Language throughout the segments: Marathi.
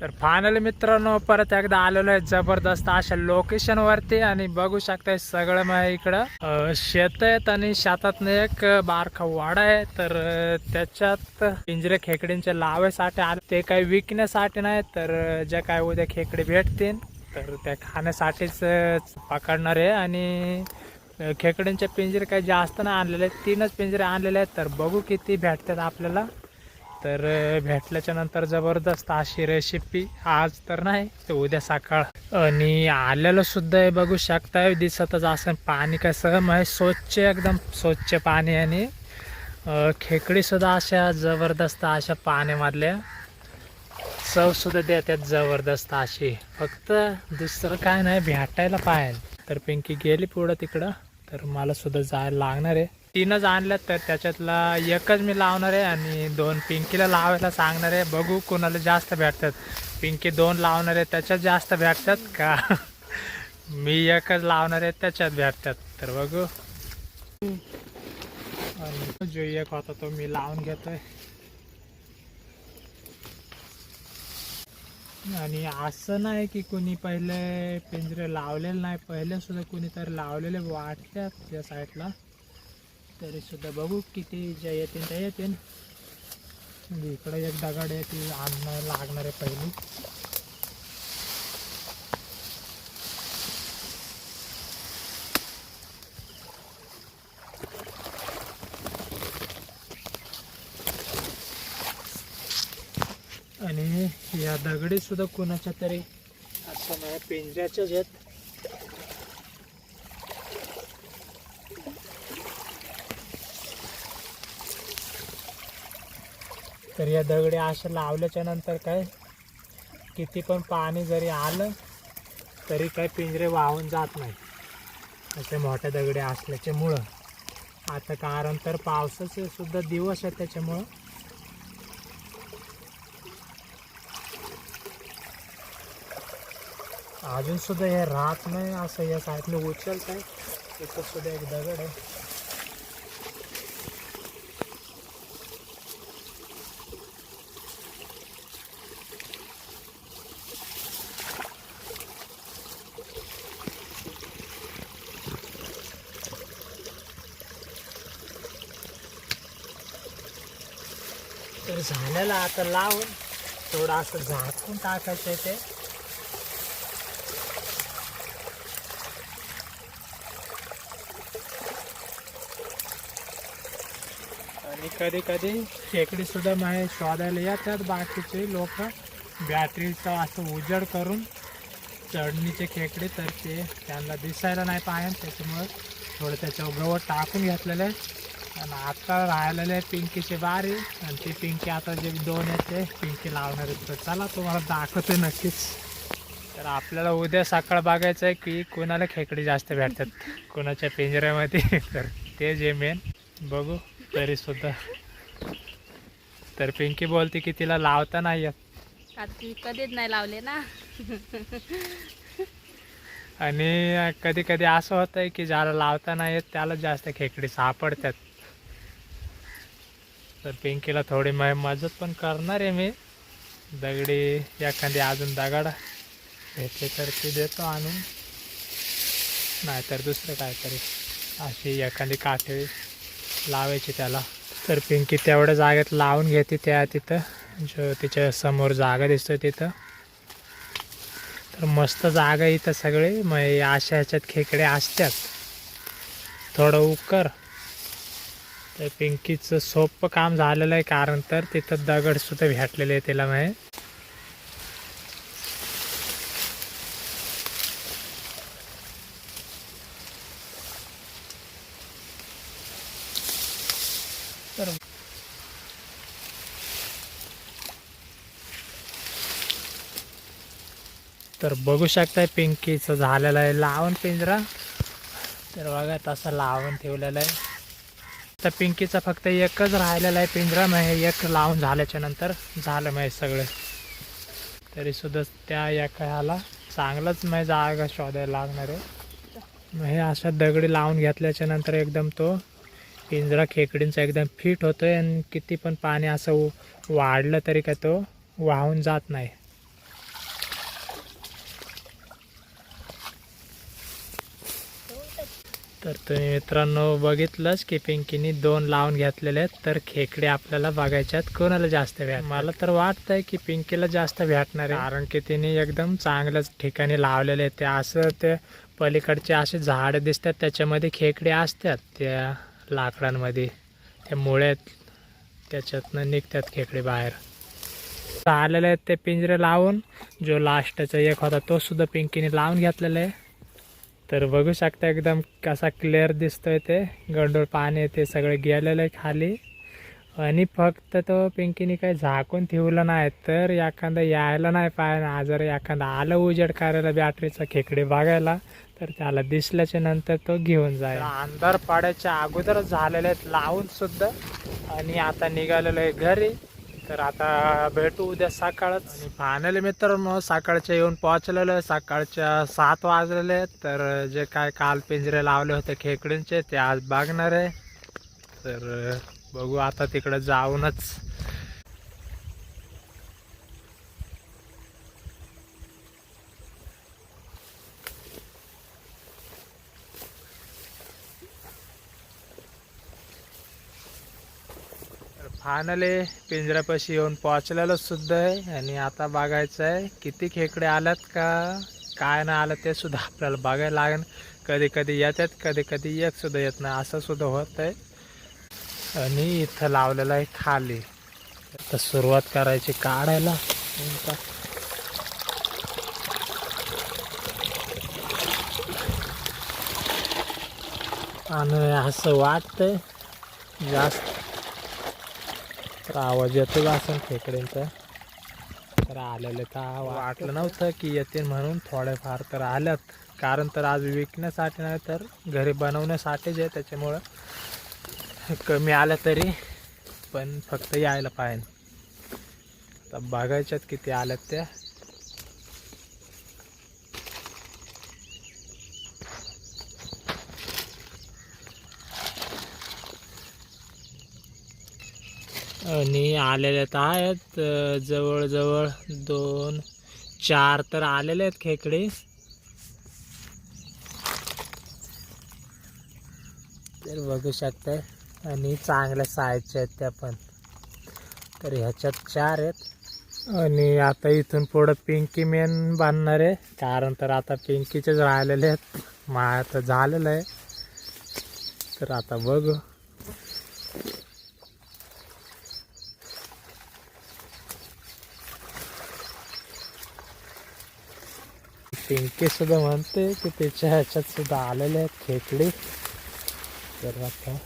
तर फायनली मित्रांनो परत एकदा आलेलो आहे जबरदस्त अशा लोकेशन वरती आणि बघू शकताय सगळं मग इकडं. शेत आहेत आणि शेतात एक बारखा वाडा आहे. तर त्याच्यात पिंजरे खेकडींचे लावायसाठी आले. ते काही विकण्यासाठी नाही तर जे ज्या काय उद्या खेकडे भेटतील तर त्या खाण्यासाठीच पकडणार आहे. आणि खेकड्यांचे पिंजरे काही जास्त नाही आणलेले आहेत. तीनच पिंजरे आणलेले आहेत. तर बघू किती भेटतात आपल्याला. तर भेटल्याच्या नंतर जबरदस्त अशी रेसिपी आज तर नाही ते उद्या सकाळ. आणि आलेलं सुद्धा हे बघू शकताय दिसतच असं पाणी कसं मग म्हणजे स्वच्छ एकदम स्वच्छ पाणी आणि खेकडीसुद्धा खेकडी सुद्धा अशा जबरदस्त अशा पाण्यामधल्या चव सुद्धा देतात जबरदस्त अशी. फक्त दुसरं काय नाही भेटायला पाहिजे तर पिंकी गेली पुढं तिकडं तर मला सुद्धा जायला लागणार आहे. तीनच आणल्यात तर त्याच्यातला एकच मी लावणार आहे आणि दोन पिंकीला लावायला सांगणार आहे. बघू कोणाला जास्त भेटतात. पिंकी दोन लावणार आहे त्याच्यात जास्त भेटतात का? मी एकच लावणार आहे त्याच्यात भेटतात. तर बघू. आणि जो एक होता तो मी लावून घेतोय. आणि असं नाही की कोणी पहिले पिंजरे लावलेले नाही. पहिले सुद्धा कोणीतरी लावलेले वाटतात त्या साईडला. तरी सुद्धा बघू किती ज्या येतील त्या येतील म्हणजे इकडे एक दगड आहे ती आणणार लागणार आहे पहिली. आणि या दगडी सुद्धा कोणाच्या तरी असं नाही पिंजऱ्याच्याच आहेत. तर या दगडी अशा लावल्याच्या नंतर काय? किती पण पाणी जरी आलं तरी काय पिंजरे वाहून जात नाही असे मोठ्या दगडे असल्याच्यामुळं. आता कारण तर पावसाचे सुद्धा दिवस आहे त्याच्यामुळं. अजून सुद्धा हे राहत नाही असं या साईडने उचलत आहे तिथं सुद्धा एक दगड आहे. मग झालेलं आता लावून थोडं असं झाकून टाकायचं आहे ते. आणि कधी कधी खेकडी सुद्धा माझे शोधायला येतात बाकीचे लोक. बॅटरीचा असं उजेड करून चढणीचे खेकडे तर ते त्यांना दिसायला नाही पाहिजे त्याच्यामुळं थोडं त्याच्यावर गवत टाकून घेतलेलं आहे. आणि आता राहिलेले पिंकीचे बारी आणि ती पिंकी आता जे दोन आहेत ते पिंकी लावणार आहेत. तर चला तुम्हाला दाखवतो नक्कीच. तर आपल्याला उद्या सकाळ बघायचं आहे की कोणाला खेकडी जास्त भेटतात. कोणाच्या पिंजऱ्यामध्ये. तर ते जे मेन बघू तरी सुद्धा. तर पिंकी बोलते की तिला लावता नाही येत. कधीच नाही लावले ना. आणि कधी कधी असं होतं आहे की ज्याला लावता नाही येत त्याला जास्त खेकडी सापडतात. तर पिंकीला थोडी म मदत पण करणार आहे मी. दगडी एखादी अजून दगड भेटले तर ती देतो आणून. नाहीतर दुसरं काहीतरी. अशी एखादी काठी लावायची त्याला. तर पिंकी तेवढ्या जागेत लावून घेते त्या तिथं. जो तिच्या समोर जागा दिसतो तिथं. तर मस्त जागा इथं सगळे. मग अशा ह्याच्यात खेकडे असतात. थोडं उकर. तर पिंकीचं सोपं काम झालेलं आहे कारण तर तिथं दगडसुद्धा भेटलेले आहे तिला मग तर तर बघू शकताय पिंकीचं झालेलं आहे लावण पिंजरा. तर बघा तसं लावण ठेवलेलं आहे. तर पिंकीचा फक्त एकच राहिलेला आहे पिंजरा मग हे एक लावून झाल्याच्यानंतर झालं मग सगळं. तरी सुद्धा त्या एकाला चांगलंच मग जागा शोधायला लागणार आहे. मग हे अशा दगडी लावून घेतल्याच्या नंतर एकदम तो पिंजरा खेकडींचा एकदम फिट होतोय आणि किती पण पाणी असं उ- वाढलं तरी काय तो वाहून जात नाही. तर तुम्ही मित्रांनो बघितलंच की पिंकीनी दोन लावून घेतलेले आहेत. तर खेकडे आपल्याला बघायच्यात कोणाला जास्त भेट मला तर वाटतंय की पिंकीला जास्त भेटणार आहे. कारण की तिने एकदम चांगल्याच ठिकाणी लावलेले आहेत. ते असं ते पलीकडचे असे झाडं दिसतात त्याच्यामध्ये खेकडे असतात त्या लाकडांमध्ये. त्या मुळ्यात त्याच्यातनं निघतात खेकडे बाहेर. आलेले आहेत ते पिंजरे लावून. जो लास्टचा एक होता तो सुद्धा पिंकीने लावून घेतलेला आहे. तर बघू शकता एकदम कसा क्लिअर दिसतोय ते. गंडोळ पाणी ते सगळे गेलेलं आहे खाली. आणि फक्त तो पिंकीने काही झाकून ठेवलं नाही तर एखादं यायला नाही पाहिजे. जर एखादा आलं उजेड करायला बॅटरीचा खेकडे बघायला तर त्याला दिसल्याच्या नंतर तो घेऊन जाईल. अंधार पाड्याच्या अगोदरच झालेले आहेत लावून सुद्धा. आणि आता निघालेलो आहे घरी. तर आता भेटू उद्या सकाळच. फायनली मित्रांनो सकाळच्या येऊन पोहोचलेलो सकाळच्या सात वाजलेले तर जे काय काल पिंजरे लावले होते खेकडींचे ते आज बघणार आहे. तर बघू आता तिकडे जाऊनच. फायनली पिंजऱ्यापाशी येऊन पोहोचलेलो सुद्धा आहे. आणि आता बघायचं आहे किती खेकडे आल्यात का? काय नाही आलं ते सुद्धा आपल्याला बघायला लागेल. कधी कधी येतात कधी कधी एक सुद्धा येत नाही. असं सुद्धा होत आहे. आणि इथं लावलेलं आहे खाली. आता सुरुवात करायची काढायला. आणि असं वाटतंय जास्त तर आवाज येतोच असेल खेकड्यांचा? तर आलेले तर वाटलं नव्हतं की येतील म्हणून थोडेफार तर आल्यात. कारण तर आज विकण्यासाठी नाही तर घरी बनवण्यासाठीच आहे त्याच्यामुळं कमी आलं तरी पण फक्त यायला पाहिजे. आता बघायच्यात किती आल्यात त्या. आणि आलेले तर आहेत जवळजवळ दोन चार तर आलेले आहेत खेकडे. तर बघू शकताय आणि चांगल्या साईजच्या आहेत त्या पण. तर ह्याच्यात चार आहेत. आणि आता इथून पुढं पिंकी मेन बांधणार आहे. कारण तर आता पिंकीचेच राहिलेले आहेत. मा आता झालेलं आहे. तर आता बघू. पिंकी सुद्धा म्हणते की त्याच्या ह्याच्यात सुद्धा आलेले आहेत खेकडे. तर आता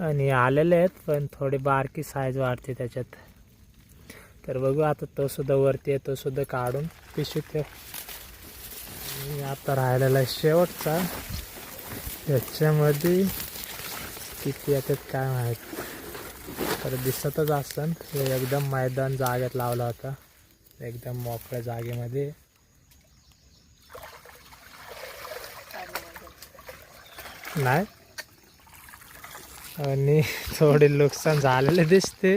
आणि आलेले आहेत पण थोडी बारकी साईज वाढते त्याच्यात. तर बघू आता तो सुद्धा वरती आहे तो सुद्धा काढून पिशवीत आणि आता राहिलेला आहे शेवटचा. याच्यामध्ये किती येतात काय माहीत. तर दिसतच असन. हे एकदम मैदान जागेत लावला होता. एकदम मोकळ्या जागेमध्ये. नाही. आणि थोडे नुकसान झालेले दिसते.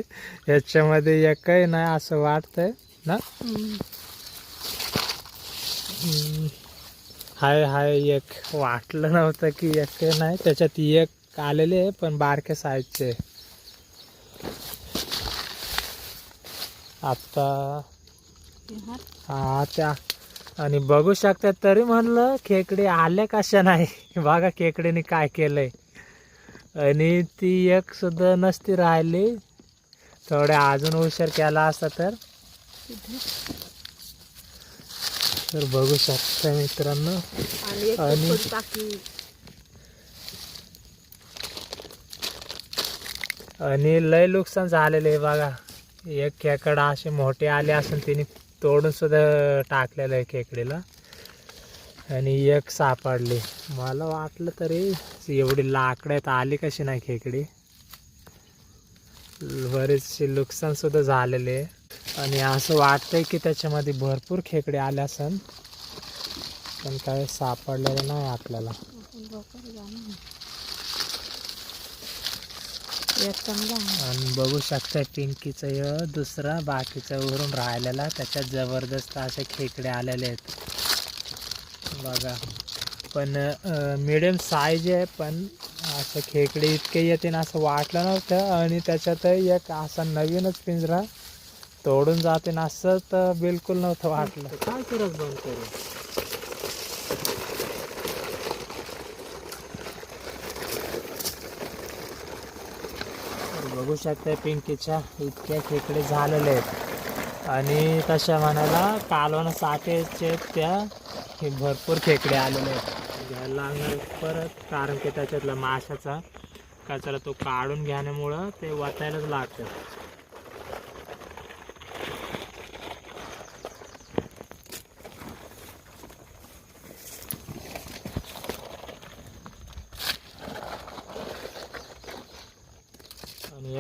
याच्यामध्ये एकही नाही असं वाटतंय. ना. हाय हाय एक वाटलं नव्हतं की एक नाही त्याच्यात एक आलेले आहे पण बारक्या साईजचे आता हा त्या. आणि बघू शकता तरी म्हणलं खेकडे आले कशा नाही? बघा खेकडेने काय केलंय. आणि ती एक सुद्धा नसती राहिली. थोड्या अजून उशीर केला असता तर. तर बघू शकता मित्रांनो. आणि आणि- लय नुकसान झालेले आहे बघा. एक खेकडा असे मोठे आले असून तिने तोडून सुद्धा टाकलेलं आहे खेकडीला. आणि एक सापडली. मला वाटलं तरी एवढी लाकड्यात आली कशी नाही खेकडी. बरेचसे नुकसान सुद्धा झालेले आहे. आणि असं वाटतंय की त्याच्यामध्ये भरपूर खेकडे आले असन. पण काय सापडलेलं नाही आपल्याला. आणि बघू शकता पिंकीचं य दुसरा बाकीचं उरून राहिलेला. त्याच्यात जबरदस्त असे खेकडे आलेले आहेत. बघा. पण मिडियम साईज आहे पण असं खेकडे इतके येतील असं वाटलं नव्हतं. आणि त्याच्यात एक असा नवीनच पिंजरा तोडून जाते असं तर बिलकुल नव्हतं वाटलं. काय करत बंद करू बघू शकता पिंकीच्या इतक्या खेकडे झालेले आहेत. आणि तशा म्हणायला कालवण साठेचे त्या हे भरपूर खेकडे आलेले आहेत. घ्यायला लागणार परत कारण की त्याच्यातला माशाचा कचरा तो काढून घेण्यामुळं ते वाचायलाच लागतं.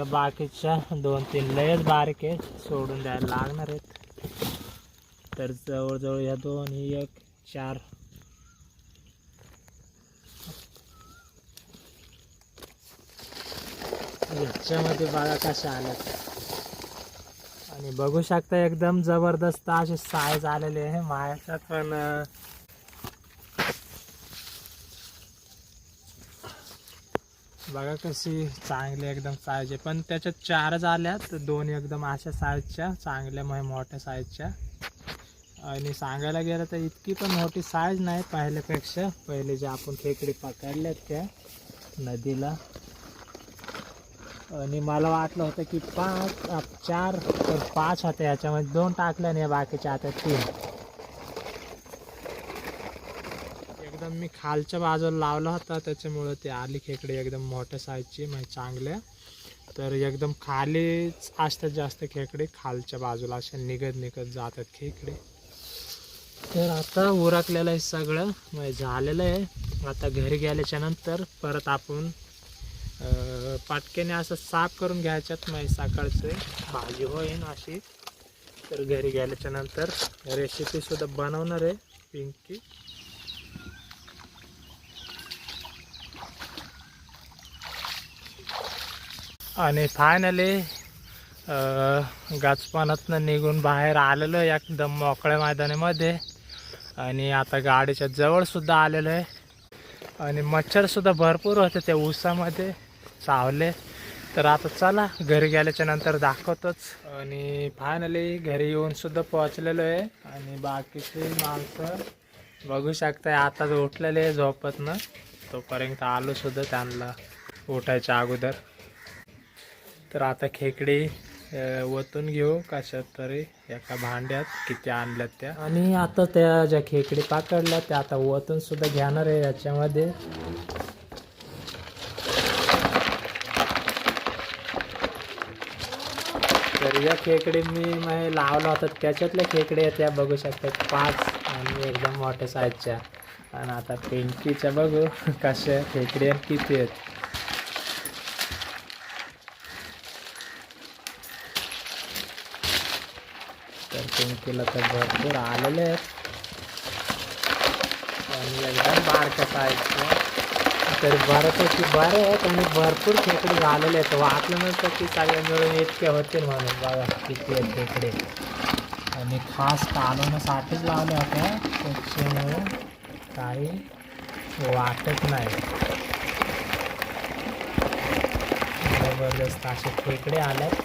बाकीच्या दोन तीन लयच बारीक आहे सोडून द्यायला लागणार आहेत. तर जवळजवळ या दोन ही एक चार. याच्यामध्ये बघा कशा आल्यात. आणि बघू शकता एकदम जबरदस्त असे साईज आलेले आहे. मायाच्यात पण बघा कशी चांगली एकदम साईज आहे. पण त्याच्यात चारच आल्यात दोन एकदम अशा साईजच्या चांगल्या म्हणजे मोठ्या साईजच्या आणि सांगायला गेलं तर इतकी पण मोठी साईज नाही पहिल्यापेक्षा. पहिले जे आपण खेकडे पकडल्यात त्या नदीला. आणि मला वाटलं होतं की पाच चार तर पाच होते याच्यामध्ये दोन टाकल्याने आणि या बाकीच्या आता तीन. आता मी खालच्या बाजूला लावला होता त्याच्यामुळं ते आली खेकडे एकदम मोठ्या साईजची म्हणजे चांगल्या. तर एकदम खालीच असतात जास्त खेकडे खालच्या बाजूला अशा निघत निघत जातात खेकडे. तर आता उरकलेलं आहे सगळं म्हणजे झालेलं आहे. आता घरी गेल्याच्यानंतर परत आपण पाटक्याने असं साफ करून घ्यायच्यात म्हणजे सकाळचे भाजी होईन अशी. तर घरी गेल्याच्यानंतर रेसिपीसुद्धा बनवणार आहे पिंकी. आणि फायनली गाचपानातनं निघून बाहेर आलेलो आहे एकदम मोकळ्या मैदानामध्ये. आणि आता गाडीच्या जवळसुद्धा आलेलो आहे. आणि मच्छरसुद्धा भरपूर होते त्या ऊसामध्ये चावले तर आता चला घरी गेल्याच्यानंतर दाखवतोच. आणि फायनली घरी येऊनसुद्धा पोहोचलेलो आहे. आणि बाकीची माणसं बघू शकताय आताच उठलेले आहे झोपतनं. तोपर्यंत आलोसुद्धा त्यांना उठायच्या अगोदर. तर आता खेकडी वतून ओतून घेऊ कशात तरी एका भांड्यात किती आणल्यात त्या. आणि आता त्या ज्या खेकडी पाकडल्या त्या आता ओतून सुद्धा घेणार आहे याच्यामध्ये. तर या खेकडे मी म्हणजे लावला होता. त्याच्यातल्या खेकडे त्या बघू शकतात. पाच आणि एकदम मोठ्या साईजच्या आणि आता पिंकीच्या बघू कशा खेकडे किती आहेत. केलं तर भरपूर आलेले आहेत. आणि एकदम बारक्या साईजच्या तर बऱ्यापैकी बरे आहेत आणि भरपूर खेकडे झालेले आहेत. वाटलं नसतं की सगळे मिळून इतके होतील म्हणून. बघा किती आहेत खेकडे. आणि खास कालवण्यासाठीच लावल्या होत्या त्याच्यामुळे काही वाटत नाही. जबरदस्त असे खेकडे आल्यात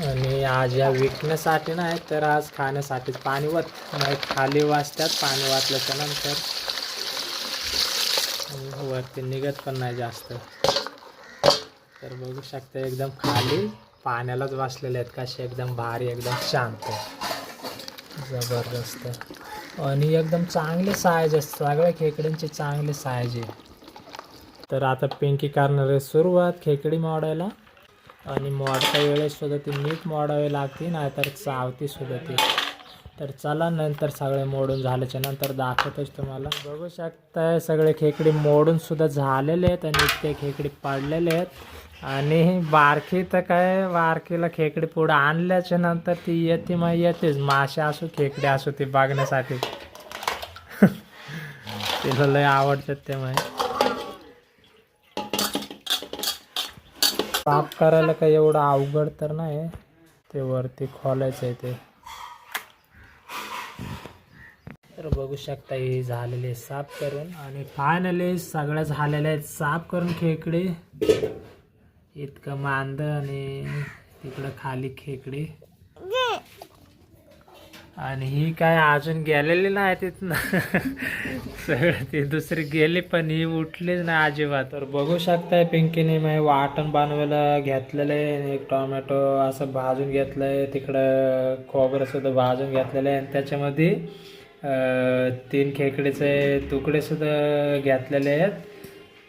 आणि आज या विकण्यासाठी नाही तर आज खाण्यासाठीच पाणी वाच नाही खाली वाचतात पाणी वाचल्याच्या नंतर. वरती निघत पण नाही जास्त. तर बघू शकता एकदम खाली पाण्यालाच वाचलेले आहेत कसे एकदम भारी एकदम शांत. जबरदस्त. आणि एकदम चांगले सायज आहे सगळ्या खेकड्यांचे चांगले सायज आहे तर आता पिंकी करणार आहे सुरुवात खेकडी मोडायला. आणि मोडता वेळेस सुद्धा ती नीट मोडावी लागते नाहीतर चावती सुद्धा ती. तर चला नंतर सगळे मोडून झाल्याच्यानंतर दाखवतोच तुम्हाला. बघू शकताय सगळे खेकडे मोडून सुद्धा झालेले आहेत आणि इतके खेकडे पडलेले आहेत. आणि बारकी तर काय बारकीला खेकडी पुढं आणल्याच्या नंतर ती येते मग येतेच. मासे असो खेकडे असो ती बघण्यासाठी. तिला लय आवडतात ते मग. साफ करायला काही एवढं अवघड तर नाही. ते वरती खोलायचं आहे ते. तर बघू शकता हे झालेले आहे साफ करून आणि फायनली सगळं झालेलं आहे साफ करून खेकडे. इतकं मांद आणि तिकडं खाली खेकडे. आणि ही काय अजून गेलेली नाही तिथनं. सगळं ती दुसरी गेली पण ही उठलीच नाही अजिबात. तर बघू शकताय पिंकीने मग वाटण बनवायला घेतलेलं आहे एक टोमॅटो असं भाजून घेतलंय. तिकडं खोबरं सुद्धा भाजून घेतलेलं आहे. आणि त्याच्यामध्ये तीन खेकडीचे तुकडे सुद्धा घेतलेले आहेत.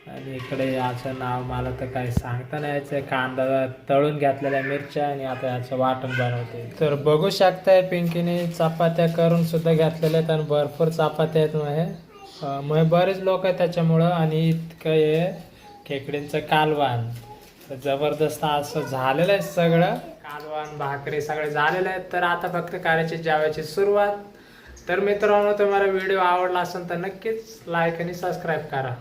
आणि इकडे याचं नाव मला तर काही सांगता नाही यायचं. कांदा तळून घेतलेल्या मिरच्या आणि आता याचं वाटण बनवते. तर बघू शकताय पिंकीने चपात्या करून सुद्धा घेतलेल्या आहेत आणि भरपूर चपात्या आहेत मग हे मग बरेच लोक आहेत त्याच्यामुळं आणि इतकं हे खेकडींचं कालवान तर जबरदस्त असं झालेलं आहे सगळं. कालवान भाकरी सगळे झालेले आहेत. तर आता फक्त करायची जेवायची सुरुवात. तर मित्रांनो तुम्हाला व्हिडिओ आवडला असेल तर नक्कीच लाईक आणि सबस्क्राईब करा.